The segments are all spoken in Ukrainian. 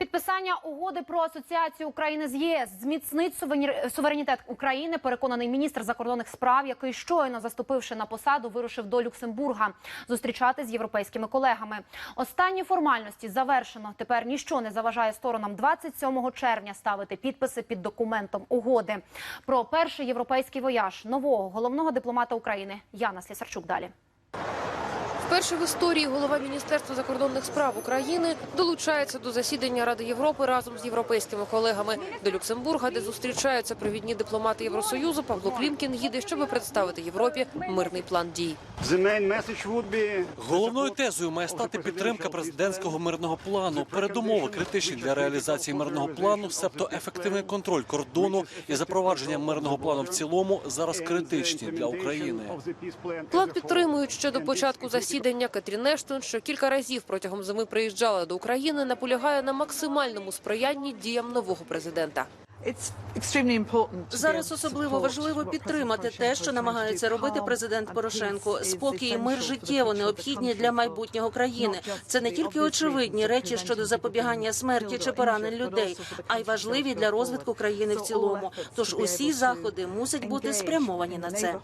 Підписання угоди про асоціацію України з ЄС зміцнить суверенітет України. Переконаний міністр закордонних справ, який щойно заступивши на посаду, вирушив до Люксембурга зустрічати з європейськими колегами. Останні формальності завершено. Тепер ніщо не заважає сторонам 27 червня ставити підписи під документом угоди про перший європейський вояж нового головного дипломата України Яна Слісарчук. Далі. Вперше в історії голова Міністерства закордонних справ України долучається до засідання Ради Європи разом з європейськими колегами до Люксембурга, де зустрічаються провідні дипломати Євросоюзу. Павло Клімкін їде, щоб представити Європі мирний план дій. Головною тезою має стати підтримка президентського мирного плану. Передумови критичні для реалізації мирного плану, себто ефективний контроль кордону і запровадження мирного плану в цілому зараз критичні для України. План підтримують ще до початку засідання. Катрін Ештон, що кілька разів протягом зими приїжджала до України, наполягає на максимальному сприянні діям нового президента. Зараз особливо важливо підтримати те, що намагається робити президент Порошенко. Спокій і мир життєво необхідні для майбутнього країни. Це не тільки очевидні речі щодо запобігання смерті чи поранень людей, а й важливі для розвитку країни в цілому. Тож усі заходи мусять бути спрямовані на це.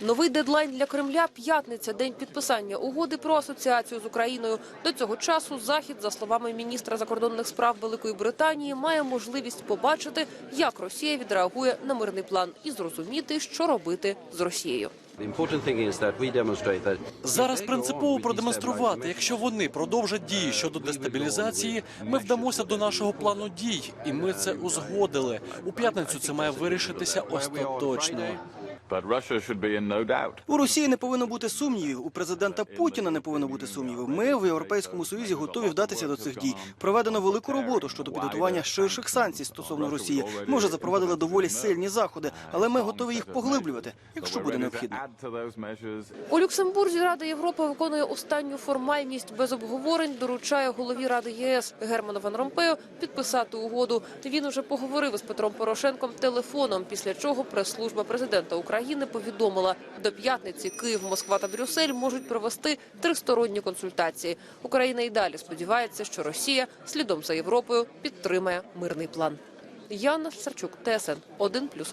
Новий дедлайн для Кремля – п'ятниця, день підписання угоди про асоціацію з Україною. До цього часу Захід, за словами міністра закордонних справ Великої Британії, має можливість побачити, як Росія відреагує на мирний план і зрозуміти, що робити з Росією. Зараз принципово продемонструвати, якщо вони продовжать дії щодо дестабілізації, ми вдамося до нашого плану дій, і ми це узгодили. У п'ятницю це має вирішитися остаточно. But Russia should be in no doubt. У Росії не повинно бути сумнівів. У президента Путіна не повинно бути сумнівів. Ми в Європейському Союзі готові вдатися до цих дій. Проведено велику роботу щодо підготування ширших санкцій стосовно Росії. Ми вже запровадили доволі сильні заходи, але ми готові їх поглиблювати, якщо буде необхідно. У Люксембурзі Рада Європи виконує останню формальність без обговорень, доручає голові Ради ЄС Герману Ван Ромпею підписати угоду. Він уже поговорив із Петром Порошенком телефоном, після чого прес-служба президента України повідомила, до п'ятниці Київ, Москва та Брюссель можуть провести тристоронні консультації. Україна і далі сподівається, що Росія слідом за Європою підтримає мирний план. Яна Сарчук, ТСН 1+,1.